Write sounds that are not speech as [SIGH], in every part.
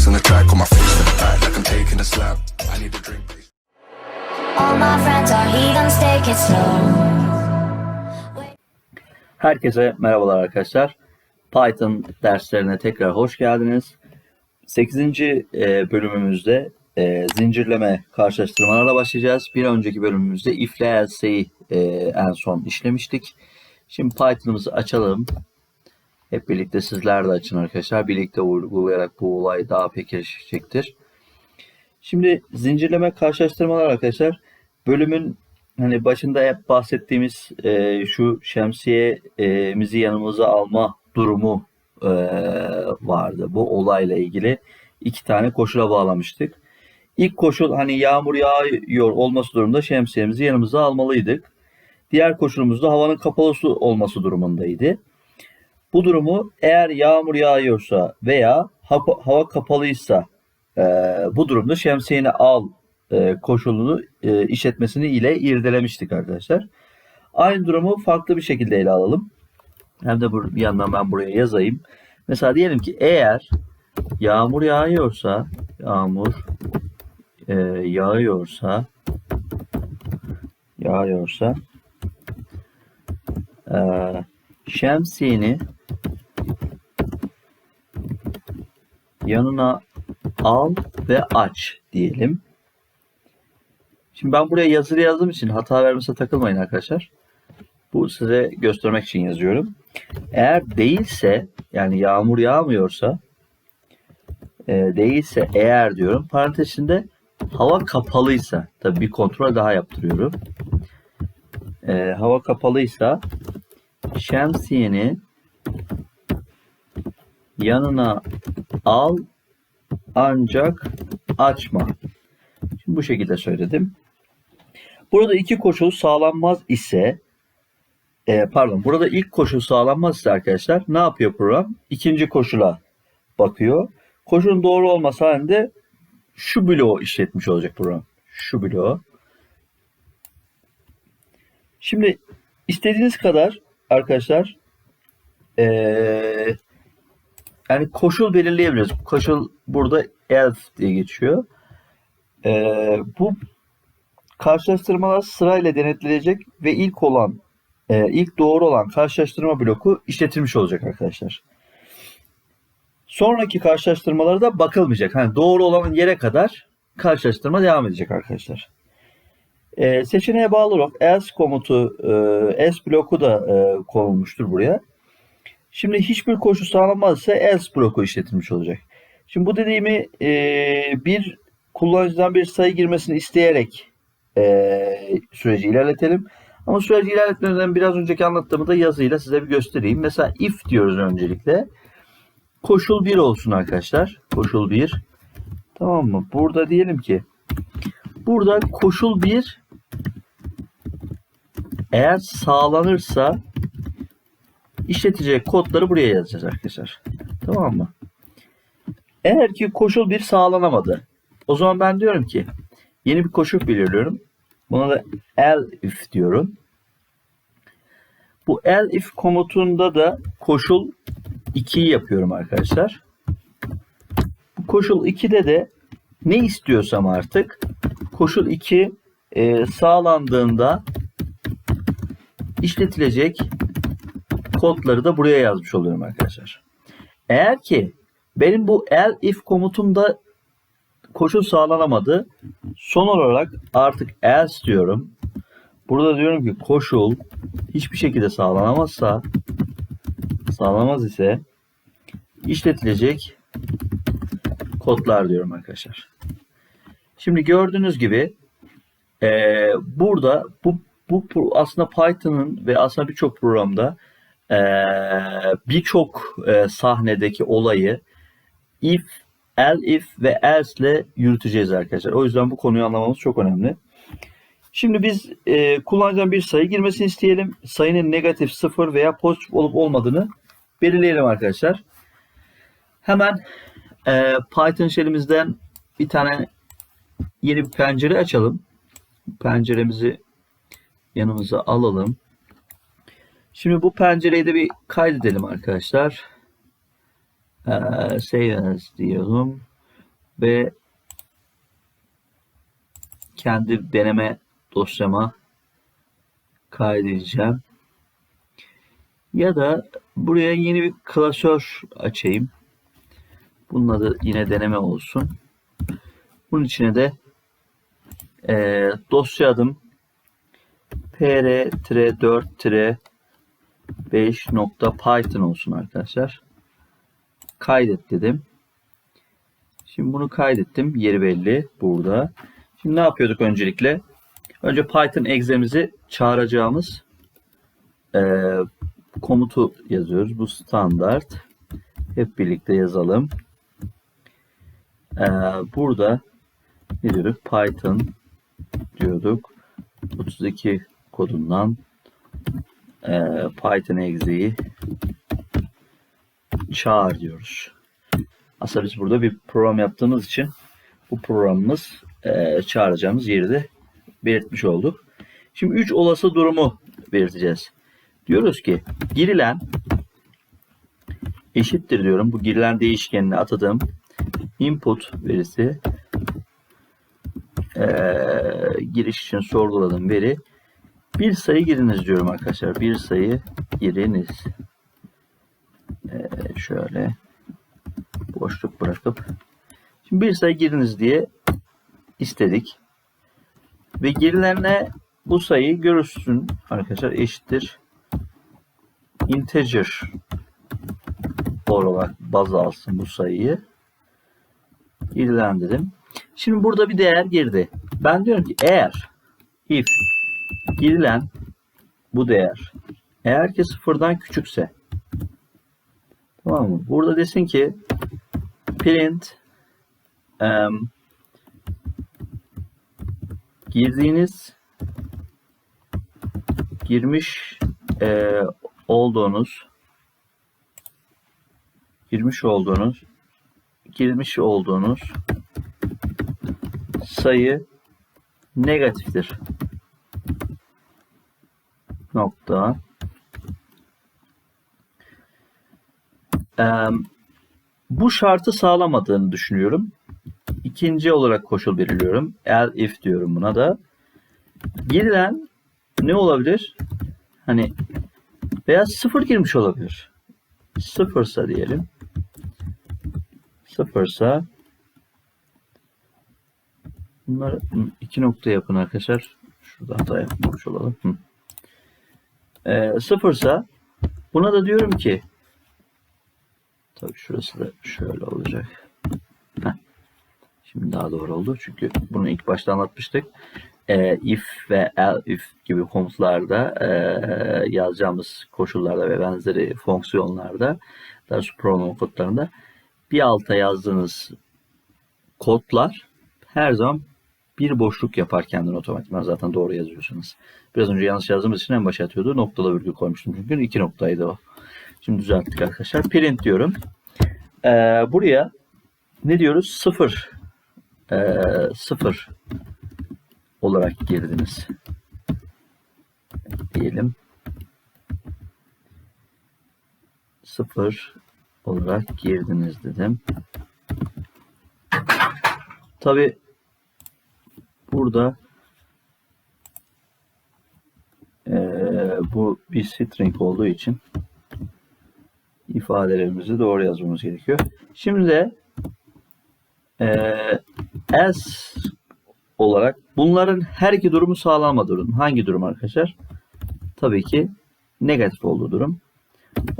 bass on the track, on my face to the back, like I'm taking a slap. I need a drink, please. All my friends are heathens, take it slow. Herkese merhabalar arkadaşlar. Python derslerine tekrar hoş geldiniz. 8. e, bölümümüzde e, zincirleme karşılaştırmalarla başlayacağız. Bir önceki bölümümüzde if else'yi en son işlemiştik. Şimdi Python'ımızı açalım. Hep birlikte sizler de açın arkadaşlar. Birlikte uygulayarak bu olay daha pekişecektir. Şimdi zincirleme karşılaştırmalar arkadaşlar. Bölümün hani başında hep bahsettiğimiz e, şu şemsiyemizi yanımıza alma durumu e, vardı. Bu olayla ilgili iki tane koşula bağlamıştık. İlk koşul hani yağmur yağıyor olması durumunda şemsiyemizi yanımıza almalıydık. Diğer koşulumuz da havanın kapalı olması durumundaydı. Bu durumu eğer yağmur yağıyorsa veya hava, kapalıysa e, bu durumda şemsiyeni al e, koşulunu e, işletmesini ile irdelemiştik arkadaşlar. Aynı durumu farklı bir şekilde ele alalım. Hem de bir yandan ben buraya yazayım. Mesela diyelim ki eğer yağmur yağıyorsa yağmur e, yağıyorsa yağıyorsa e, şemsiyeni yanına al ve aç diyelim. Şimdi ben buraya yazılı yazdığım için hata vermese takılmayın arkadaşlar. Bu size göstermek için yazıyorum. Eğer değilse yani yağmur yağmıyorsa e, değilse eğer diyorum parantez hava kapalıysa tabi bir kontrol daha yaptırıyorum. E, hava kapalıysa şemsiyeni yanına al ancak açma. Şimdi bu şekilde söyledim. Burada iki koşul sağlanmaz ise e, pardon burada ilk koşul sağlanmaz ise arkadaşlar ne yapıyor program? İkinci koşula bakıyor. Koşulun doğru olması halinde şu bloğu işletmiş olacak program. Şu bloğu. Şimdi istediğiniz kadar arkadaşlar ee, yani koşul belirleyebiliriz. Koşul burada else diye geçiyor. Ee, bu karşılaştırmalar sırayla denetlenecek ve ilk olan e, ilk doğru olan karşılaştırma bloku işletilmiş olacak arkadaşlar. Sonraki karşılaştırmalara da bakılmayacak. Hani doğru olan yere kadar karşılaştırma devam edecek arkadaşlar. E, seçeneğe bağlı olarak else komutu, e, else bloku da e, konulmuştur buraya. Şimdi hiçbir koşu sağlanmazsa else bloku işletilmiş olacak. Şimdi bu dediğimi e, bir kullanıcıdan bir sayı girmesini isteyerek e, süreci ilerletelim. Ama süreci ilerletmeden biraz önceki anlattığımı da yazıyla size bir göstereyim. Mesela if diyoruz öncelikle. Koşul 1 olsun arkadaşlar. Koşul 1. Tamam mı? Burada diyelim ki burada koşul 1 eğer sağlanırsa işletecek kodları buraya yazacağız arkadaşlar. Tamam mı? Eğer ki koşul 1 sağlanamadı. O zaman ben diyorum ki yeni bir koşul belirliyorum. Buna da elif diyorum. Bu elif komutunda da koşul 2'yi yapıyorum arkadaşlar. Bu koşul 2'de de ne istiyorsam artık koşul 2 e, sağlandığında işletilecek kodları da buraya yazmış oluyorum arkadaşlar. Eğer ki benim bu elif komutumda koşul sağlanamadı. Son olarak artık else diyorum. Burada diyorum ki koşul hiçbir şekilde sağlanamazsa sağlanamaz ise işletilecek kodlar diyorum arkadaşlar. Şimdi gördüğünüz gibi e, burada bu, bu aslında Python'ın ve aslında birçok programda e, birçok e, sahnedeki olayı if elif ve else ile yürüteceğiz arkadaşlar. O yüzden bu konuyu anlamamız çok önemli. Şimdi biz e, kullanıcıdan bir sayı girmesini isteyelim. Sayının negatif, sıfır veya pozitif olup olmadığını belirleyelim arkadaşlar. Hemen e, Python shell'imizden bir tane yeni bir pencere açalım. Penceremizi yanımıza alalım. Şimdi bu pencereyi de bir kaydedelim arkadaşlar. Ee, save as diyelim. ve kendi deneme dosyama kaydedeceğim. Ya da buraya yeni bir klasör açayım. Bunun adı yine deneme olsun. Bunun içine de eee, dosya adım pr-4-5.python olsun arkadaşlar. Kaydet dedim. Şimdi bunu kaydettim. Yeri belli burada. Şimdi ne yapıyorduk öncelikle? Önce Python egzemizi çağıracağımız eee, komutu yazıyoruz. Bu standart. Hep birlikte yazalım. Eee, burada ne diyorduk? Python diyorduk. 32 kodundan eee, Python exe'yi çağır diyoruz. Aslında biz burada bir program yaptığımız için bu programımız eee, çağıracağımız yeri de belirtmiş olduk. Şimdi 3 olası durumu belirteceğiz. Diyoruz ki girilen eşittir diyorum. Bu girilen değişkenine atadığım input verisi eee, giriş için sorguladığım veri bir sayı giriniz diyorum arkadaşlar. Bir sayı giriniz. Eee, şöyle boşluk bırakıp şimdi bir sayı giriniz diye istedik. Ve girilenle bu sayıyı görürsün arkadaşlar eşittir integer olarak baz alsın bu sayıyı. Girilen dedim. Şimdi burada bir değer girdi. Ben diyorum ki eğer if girilen bu değer eğer ki sıfırdan küçükse tamam mı? Burada desin ki print em, girdiğiniz girmiş e, olduğunuz girmiş olduğunuz girmiş olduğunuz sayı negatiftir. Nokta. Em, bu şartı sağlamadığını düşünüyorum. İkinci olarak koşul belirliyorum. Else if diyorum buna da. Girilen ne olabilir? Hani veya sıfır girmiş olabilir. Sıfırsa diyelim. Sıfırsa bunları iki nokta yapın arkadaşlar. Şurada hata yapmamış olalım. Hı. Ee, sıfırsa buna da diyorum ki tabii şurası da şöyle olacak. Heh. Şimdi daha doğru oldu. Çünkü bunu ilk başta anlatmıştık. Ee, if ve else if gibi komutlarda e, yazacağımız koşullarda ve benzeri fonksiyonlarda daha doğrusu program kodlarında bir alta yazdığınız kodlar her zaman bir boşluk yapar kendini otomatikman zaten doğru yazıyorsunuz. Biraz önce yanlış yazdığımız için en başa atıyordu. Noktalı virgül koymuştum çünkü iki noktaydı o. Şimdi düzelttik arkadaşlar. Print diyorum. Ee, buraya ne diyoruz? Sıfır. Ee, sıfır olarak girdiniz. Diyelim. Sıfır olarak girdiniz dedim. Tabi burada eee, bu bir string olduğu için ifadelerimizi doğru yazmamız gerekiyor. Şimdi de eee else olarak bunların her iki durumu sağlanma durum. Hangi durum arkadaşlar? Tabii ki negatif olduğu durum.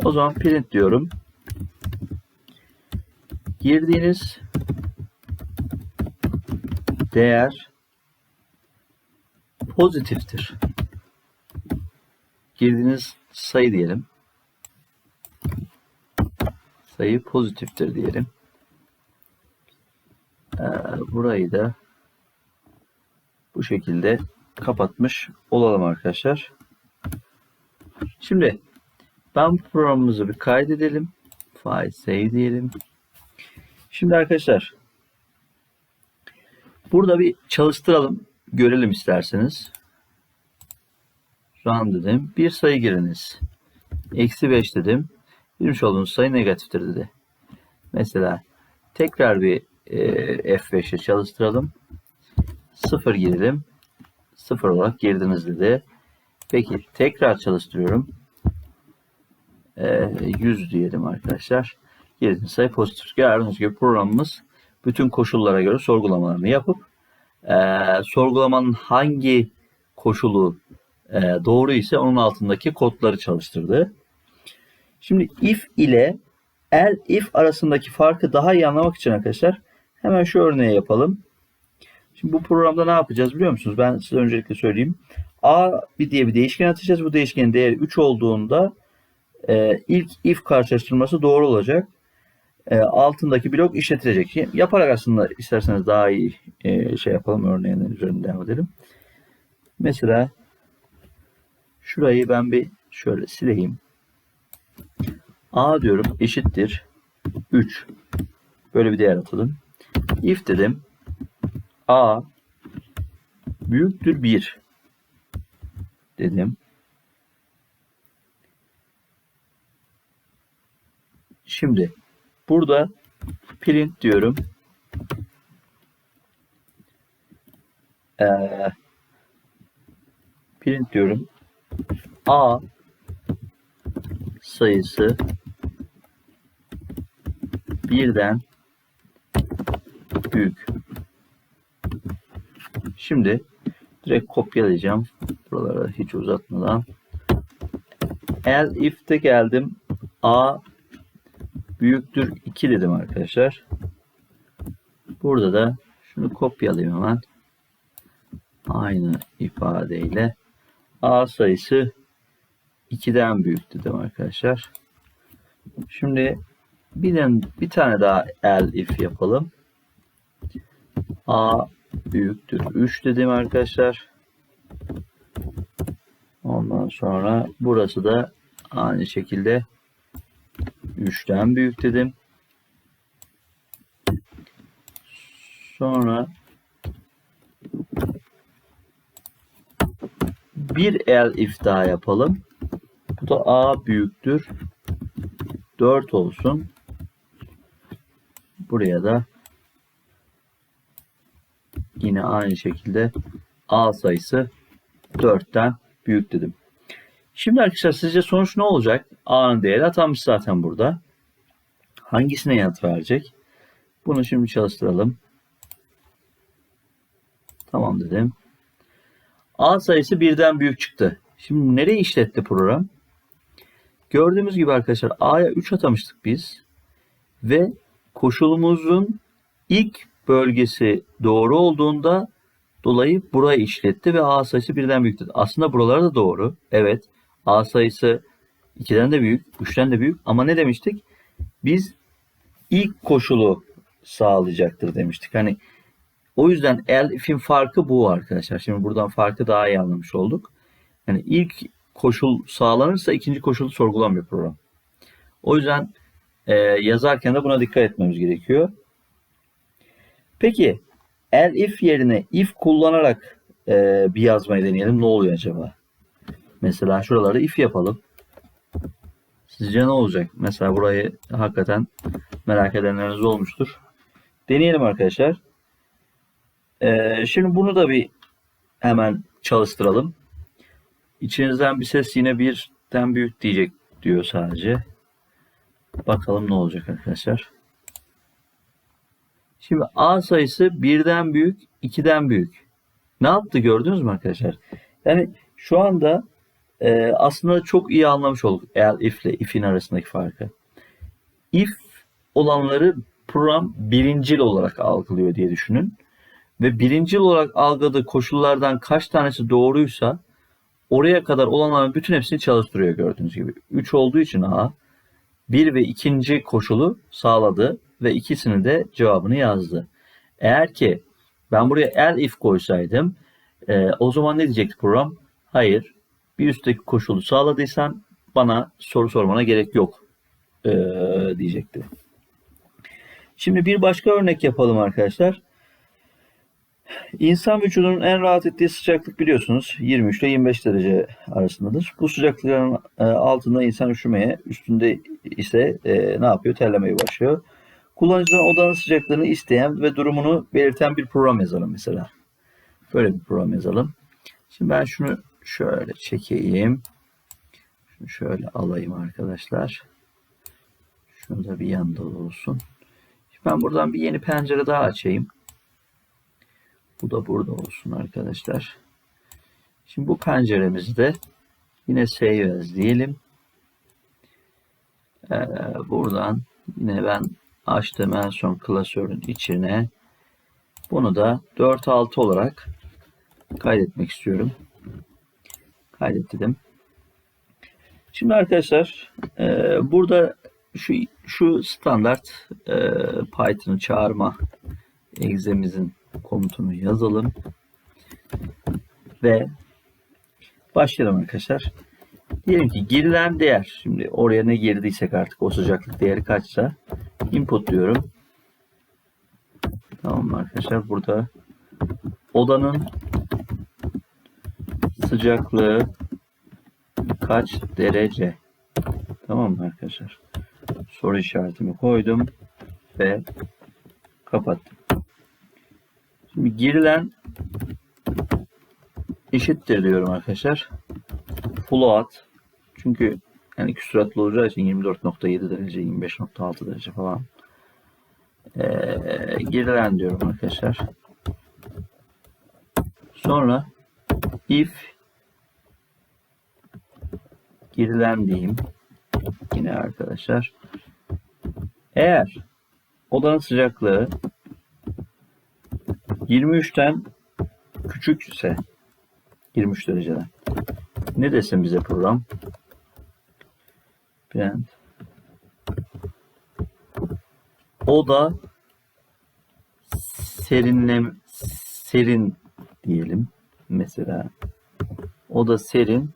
O zaman print diyorum. Girdiğiniz değer pozitiftir. Girdiğiniz sayı diyelim. Sayı pozitiftir diyelim. Ee, burayı da bu şekilde kapatmış olalım arkadaşlar. Şimdi ben bu programımızı bir kaydedelim. File save diyelim. Şimdi arkadaşlar burada bir çalıştıralım. Görelim isterseniz. Run dedim. Bir sayı giriniz. Eksi 5 dedim. Girmiş olduğunuz sayı negatiftir dedi. Mesela tekrar bir e, F5'e çalıştıralım. 0 girelim. 0 olarak girdiniz dedi. Peki tekrar çalıştırıyorum. E, 100 diyelim arkadaşlar. Girdiğiniz sayı pozitif. Gördüğünüz gibi programımız bütün koşullara göre sorgulamalarını yapıp e, sorgulamanın hangi koşulu e, doğru ise onun altındaki kodları çalıştırdı. Şimdi if ile el if arasındaki farkı daha iyi anlamak için arkadaşlar hemen şu örneği yapalım. Şimdi bu programda ne yapacağız biliyor musunuz? Ben size öncelikle söyleyeyim. A bir diye bir değişken atacağız. Bu değişkenin değeri 3 olduğunda e, ilk if karşılaştırması doğru olacak. E, altındaki blok işletilecek. Yaparak aslında isterseniz daha iyi e, şey yapalım. Örneğin üzerinde devam edelim. Mesela şurayı ben bir şöyle sileyim. A diyorum eşittir 3. Böyle bir değer atalım. If dedim. A büyüktür 1 dedim. Şimdi burada print diyorum. Ee, print diyorum. A sayısı birden büyük. Şimdi direkt kopyalayacağım. Buralara hiç uzatmadan. El if'te geldim. A büyüktür 2 dedim arkadaşlar. Burada da şunu kopyalayayım hemen. Aynı ifadeyle A sayısı 2'den büyük dedim arkadaşlar. Şimdi bir, bir tane daha el if yapalım. A büyüktür 3 dedim arkadaşlar. Ondan sonra burası da aynı şekilde 3'ten büyük dedim. Sonra bir el if daha yapalım. Bu da A büyüktür 4 olsun. Buraya da yine aynı şekilde A sayısı 4'ten büyük dedim. Şimdi arkadaşlar sizce sonuç ne olacak? A'nın değeri atanmış zaten burada. Hangisine yanıt verecek? Bunu şimdi çalıştıralım. Tamam dedim. A sayısı birden büyük çıktı. Şimdi nereye işletti program? Gördüğümüz gibi arkadaşlar A'ya 3 atamıştık biz. Ve koşulumuzun ilk bölgesi doğru olduğunda dolayı burayı işletti ve A sayısı birden büyük dedi. Aslında buralar da doğru. Evet. A sayısı 2'den de büyük, 3'ten de büyük. Ama ne demiştik? Biz ilk koşulu sağlayacaktır demiştik. Hani o yüzden elif'in farkı bu arkadaşlar. Şimdi buradan farkı daha iyi anlamış olduk. Yani ilk koşul sağlanırsa ikinci koşulu sorgulamıyor program. O yüzden e, yazarken de buna dikkat etmemiz gerekiyor. Peki el if yerine if kullanarak e, bir yazmayı deneyelim. Ne oluyor acaba? Mesela şuralarda if yapalım. Sizce ne olacak? Mesela burayı hakikaten merak edenleriniz olmuştur. Deneyelim arkadaşlar. Ee, şimdi bunu da bir hemen çalıştıralım. İçinizden bir ses yine birden büyük diyecek diyor sadece. Bakalım ne olacak arkadaşlar. Şimdi A sayısı birden büyük, 2'den büyük. Ne yaptı gördünüz mü arkadaşlar? Yani şu anda e, aslında çok iyi anlamış olduk el if ile if'in arasındaki farkı. If olanları program birincil olarak algılıyor diye düşünün. Ve birincil olarak algıladığı koşullardan kaç tanesi doğruysa oraya kadar olanların bütün hepsini çalıştırıyor gördüğünüz gibi. 3 olduğu için A 1 ve ikinci koşulu sağladı ve ikisini de cevabını yazdı. Eğer ki ben buraya el if koysaydım e, o zaman ne diyecekti program? Hayır bir üstteki koşulu sağladıysan bana soru sormana gerek yok e, diyecekti. Şimdi bir başka örnek yapalım arkadaşlar. İnsan vücudunun en rahat ettiği sıcaklık biliyorsunuz 23 ile 25 derece arasındadır. Bu sıcaklıkların e, altında insan üşümeye, üstünde ise e, ne yapıyor? Terlemeye başlıyor. Kullanıcıdan odanın sıcaklığını isteyen ve durumunu belirten bir program yazalım mesela. Böyle bir program yazalım. Şimdi ben şunu şöyle çekeyim. Şunu şöyle alayım arkadaşlar. Şunu da bir yanda olsun. Şimdi ben buradan bir yeni pencere daha açayım. Bu da burada olsun arkadaşlar. Şimdi bu penceremizde yine save as diyelim. Ee, buradan yine ben açtım en son klasörün içine. Bunu da 4.6 olarak kaydetmek istiyorum. Kaydettim. Şimdi arkadaşlar e, burada şu şu standart e, Python çağırma egzemizin komutunu yazalım ve başlayalım arkadaşlar. Diyelim ki girilen değer. Şimdi oraya ne girdiysek artık o sıcaklık değeri kaçsa input diyorum. Tamam arkadaşlar? Burada odanın sıcaklığı kaç derece? Tamam mı arkadaşlar? Soru işaretimi koydum ve kapattım. Şimdi girilen eşittir diyorum arkadaşlar. Float çünkü yani küsuratlı olacağı için 24.7 derece, 25.6 derece falan. Ee, girilen diyorum arkadaşlar. Sonra if girilen diyeyim. Yine arkadaşlar. Eğer odanın sıcaklığı 23'ten küçükse 23 dereceden ne desin bize program? Print. O da serinlem serin diyelim mesela. O da serin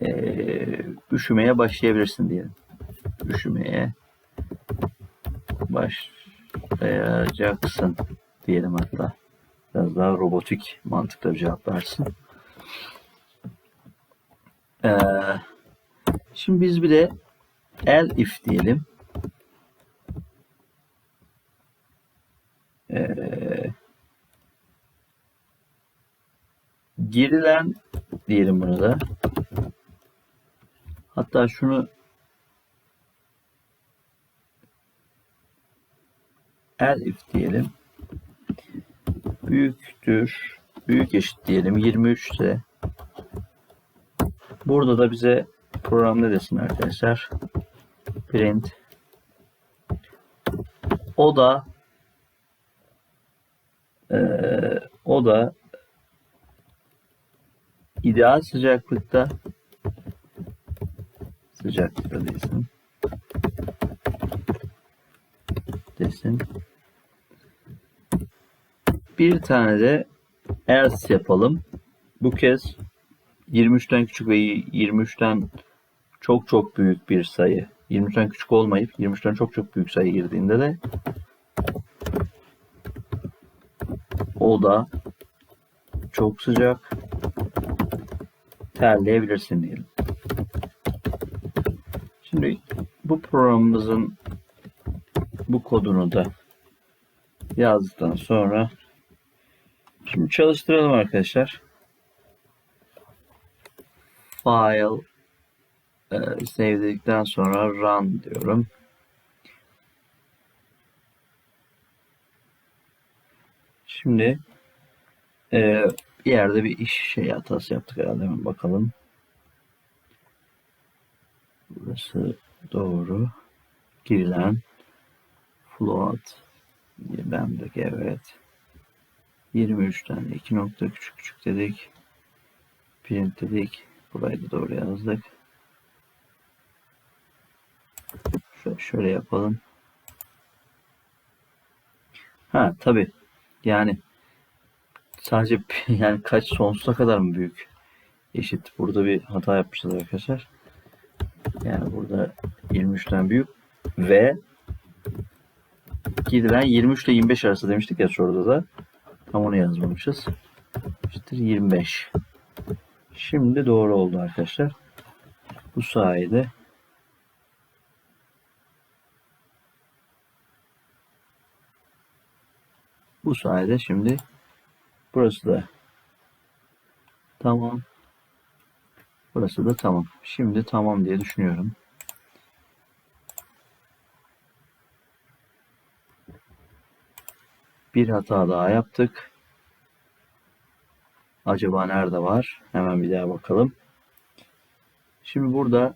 ee, üşümeye başlayabilirsin diyelim. Üşümeye başlayacaksın diyelim hatta. Biraz daha robotik mantıkla bir cevap versin. Ee, şimdi biz bir de el if diyelim. Ee, girilen diyelim bunu da. Hatta şunu el if diyelim. Büyüktür. Büyük eşit diyelim. 23 ise burada da bize program ne desin arkadaşlar? Print o da eee, o da ideal sıcaklıkta sıcaklıkta desin desin. Bir tane de else yapalım. Bu kez 23'ten küçük ve 23'ten çok çok büyük bir sayı. 23'ten küçük olmayıp 23'ten çok çok büyük sayı girdiğinde de o da çok sıcak terleyebilirsin diyelim. Şimdi bu programımızın bu kodunu da yazdıktan sonra şimdi çalıştıralım arkadaşlar. File e, save sonra run diyorum. Şimdi e, bir yerde bir iş şey hatası yaptık herhalde hemen bakalım. Burası doğru. Girilen float bendik evet. 23'ten 2 nokta küçük küçük dedik. Print dedik. Burayı da doğru yazdık. Şöyle, şöyle yapalım. Ha tabi. Yani sadece [LAUGHS] yani kaç sonsuza kadar mı büyük? Eşit. Burada bir hata yapmışız arkadaşlar. Yani burada 23'ten büyük ve gidilen 23 ile 25 arası demiştik ya soruda da. Tam onu yazmamışız. İşte 25. Şimdi doğru oldu arkadaşlar. Bu sayede Bu sayede şimdi burası da tamam. Burası da tamam. Şimdi tamam diye düşünüyorum. Bir hata daha yaptık. Acaba nerede var? Hemen bir daha bakalım. Şimdi burada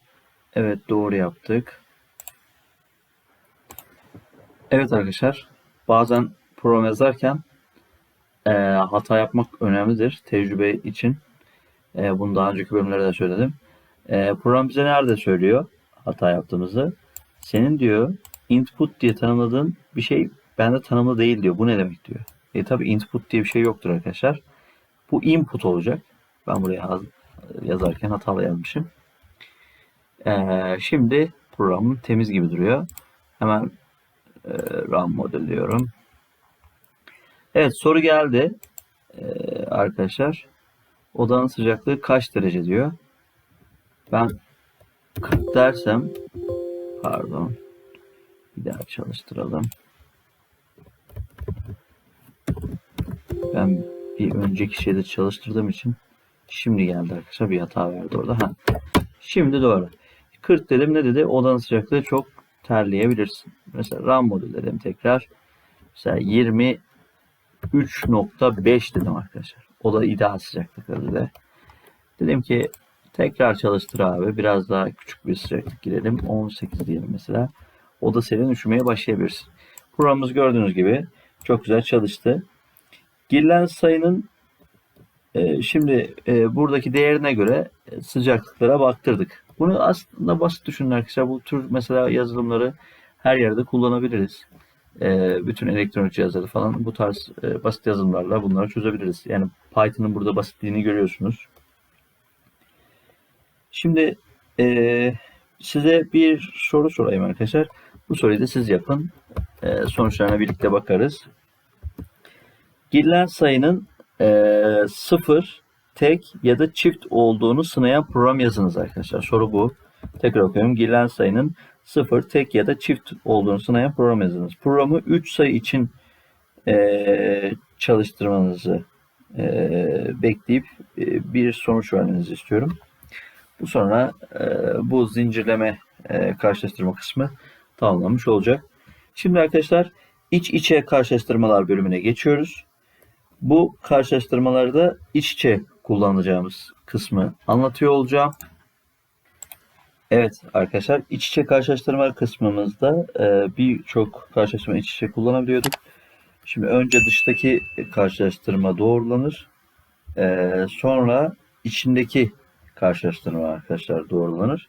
evet doğru yaptık. Evet arkadaşlar bazen program yazarken eee, hata yapmak önemlidir tecrübe için. Eee, bunu daha önceki bölümlerde de söyledim. Eee, program bize nerede söylüyor hata yaptığımızı? Senin diyor input diye tanımladığın bir şey bende tanımlı değil diyor. Bu ne demek diyor. E tabi input diye bir şey yoktur arkadaşlar. Bu input olacak. Ben buraya yaz- yazarken hatalı yazmışım. Eee, şimdi programım temiz gibi duruyor. Hemen eee RAM model diyorum. Evet soru geldi. Eee, arkadaşlar. Odanın sıcaklığı kaç derece diyor. Ben 40 dersem pardon bir daha çalıştıralım. Ben bir önceki şeyde çalıştırdığım için şimdi geldi arkadaşlar bir hata verdi orada. Ha. Şimdi doğru. 40 dedim ne dedi? Odanın sıcaklığı çok terleyebilirsin. Mesela RAM modül dedim tekrar. Mesela 23.5 dedim arkadaşlar. O da ideal sıcaklık dedi. Dedim ki tekrar çalıştır abi. Biraz daha küçük bir sıcaklık girelim. 18 diyelim mesela. O da senin üşümeye başlayabilirsin. Programımız gördüğünüz gibi çok güzel çalıştı. Girilen sayının e, şimdi e, buradaki değerine göre e, sıcaklıklara baktırdık. Bunu aslında basit düşünün arkadaşlar. Bu tür mesela yazılımları her yerde kullanabiliriz. E, bütün elektronik cihazları falan bu tarz e, basit yazılımlarla bunları çözebiliriz. Yani Python'ın burada basitliğini görüyorsunuz. Şimdi e, size bir soru sorayım arkadaşlar. Bu soruyu da siz yapın. E, sonuçlarına birlikte bakarız. Girilen sayının e, sıfır, tek ya da çift olduğunu sınayan program yazınız arkadaşlar. Soru bu. Tekrar okuyorum. Girilen sayının sıfır, tek ya da çift olduğunu sınayan program yazınız. Programı 3 sayı için e, çalıştırmanızı e, bekleyip e, bir sonuç vermenizi istiyorum. Bu sonra e, bu zincirleme e, karşılaştırma kısmı tamamlanmış olacak. Şimdi arkadaşlar iç içe karşılaştırmalar bölümüne geçiyoruz. Bu karşılaştırmalarda iç içe kullanacağımız kısmı anlatıyor olacağım. Evet arkadaşlar iç içe karşılaştırma kısmımızda e, birçok karşılaştırma iç içe kullanabiliyorduk. Şimdi önce dıştaki karşılaştırma doğrulanır. E, sonra içindeki karşılaştırma arkadaşlar doğrulanır.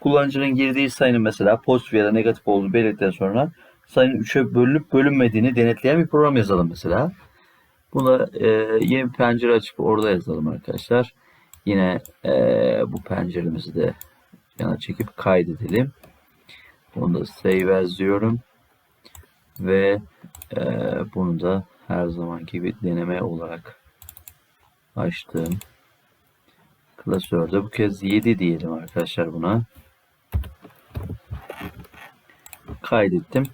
Kullanıcının girdiği sayının mesela pozitif ya da negatif olduğunu belirttikten sonra sayının 3'e bölünüp bölünmediğini denetleyen bir program yazalım mesela. Buna e, yeni bir pencere açıp orada yazalım arkadaşlar. Yine e, bu penceremizi de yana çekip kaydedelim. Bunu da save as diyorum. Ve e, bunu da her zaman gibi deneme olarak açtım. Klasörde bu kez 7 diyelim arkadaşlar buna. Kaydettim.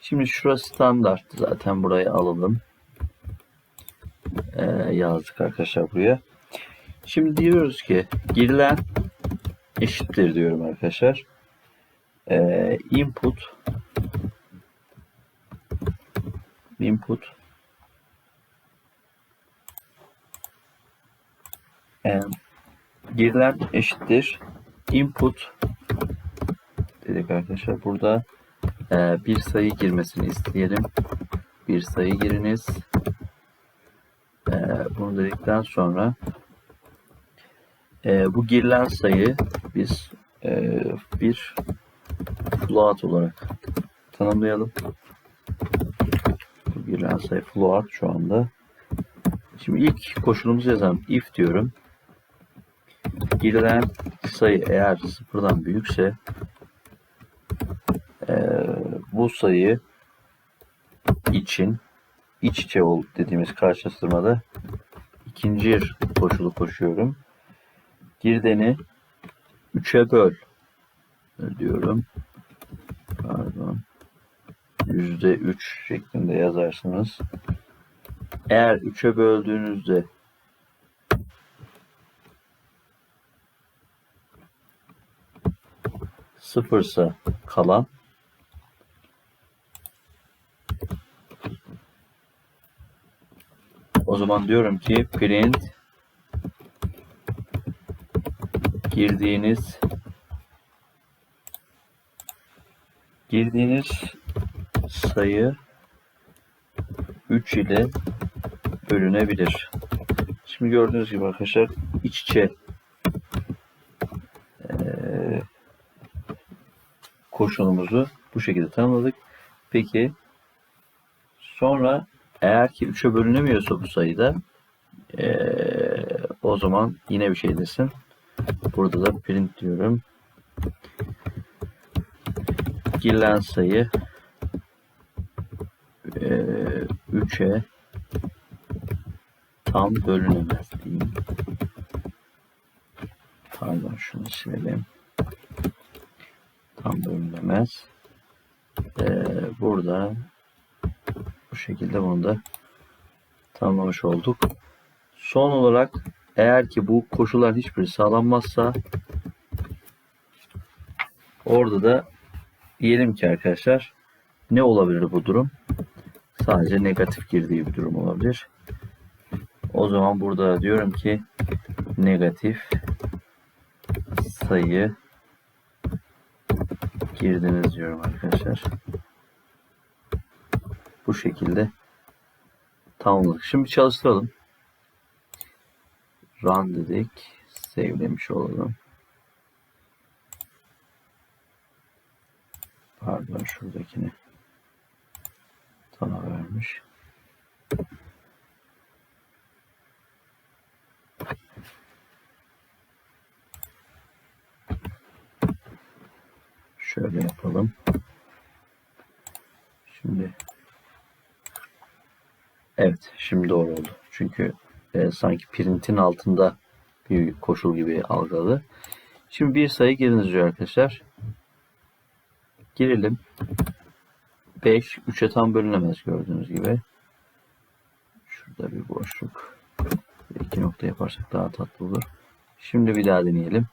Şimdi şurası standart. Zaten burayı alalım. Ee, yazdık arkadaşlar buraya. Şimdi diyoruz ki girilen eşittir diyorum arkadaşlar. Ee, input input and girilen eşittir input dedik arkadaşlar. Burada e, bir sayı girmesini isteyelim. Bir sayı giriniz. E, bunu dedikten sonra e, bu girilen sayı biz e, bir float olarak tanımlayalım. Bu girilen sayı float şu anda. Şimdi ilk koşulumuzu yazalım. If diyorum girilen sayı eğer sıfırdan büyükse e, bu sayı için iç içe ol dediğimiz karşılaştırmada ikinci koşulu koşuyorum. Girdeni 3'e böl diyorum. Pardon. %3 şeklinde yazarsınız. Eğer 3'e böldüğünüzde sıfırsa kalan o zaman diyorum ki print girdiğiniz girdiğiniz sayı 3 ile bölünebilir. Şimdi gördüğünüz gibi arkadaşlar iç içe koşulumuzu bu şekilde tanımladık. Peki sonra eğer ki 3'e bölünemiyorsa bu sayıda eee, o zaman yine bir şey desin. Burada da print diyorum. Girilen sayı 3'e tam bölünemez diyeyim. Pardon şunu silelim. Tam bölünemez. Ee, burada bu şekilde bunu da tanımlamış olduk. Son olarak eğer ki bu koşullar hiçbiri sağlanmazsa orada da diyelim ki arkadaşlar ne olabilir bu durum? Sadece negatif girdiği bir durum olabilir. O zaman burada diyorum ki negatif sayı girdiniz diyorum arkadaşlar. Bu şekilde tamamladık. Şimdi çalıştıralım. Run dedik. Save'lemiş olalım. Pardon şuradakini sana vermiş. Şöyle yapalım. Şimdi evet şimdi doğru oldu. Çünkü e, sanki printin altında bir koşul gibi algıladı. Şimdi bir sayı giriniz diyor arkadaşlar. Girelim. 5 3'e tam bölünemez gördüğünüz gibi. Şurada bir boşluk. İki nokta yaparsak daha tatlı olur. Şimdi bir daha deneyelim.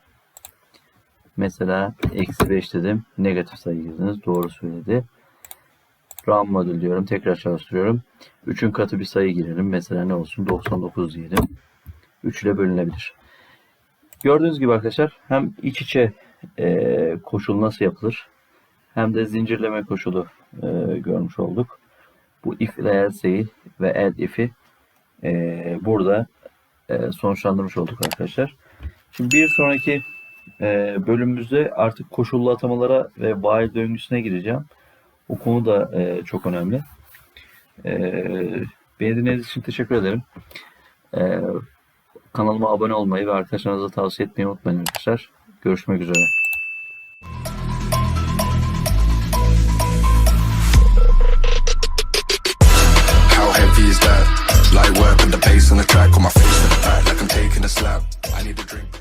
Mesela eksi 5 dedim. Negatif sayı girdiniz. Doğru söyledi. RAM modül diyorum. Tekrar çalıştırıyorum. 3'ün katı bir sayı girelim. Mesela ne olsun? 99 diyelim. 3 ile bölünebilir. Gördüğünüz gibi arkadaşlar hem iç içe koşul nasıl yapılır hem de zincirleme koşulu e, görmüş olduk. Bu if ile else'yi ve add if'i e, burada e, sonuçlandırmış olduk arkadaşlar. Şimdi bir sonraki e, bölümümüzde artık koşullu atamalara ve while döngüsüne gireceğim. O konu da e, çok önemli. E, beni dinlediğiniz için teşekkür ederim. E, kanalıma abone olmayı ve arkadaşlarınıza tavsiye etmeyi unutmayın arkadaşlar. Görüşmek üzere. On the track, on my face in the pack, like I'm taking a slap. I need a drink.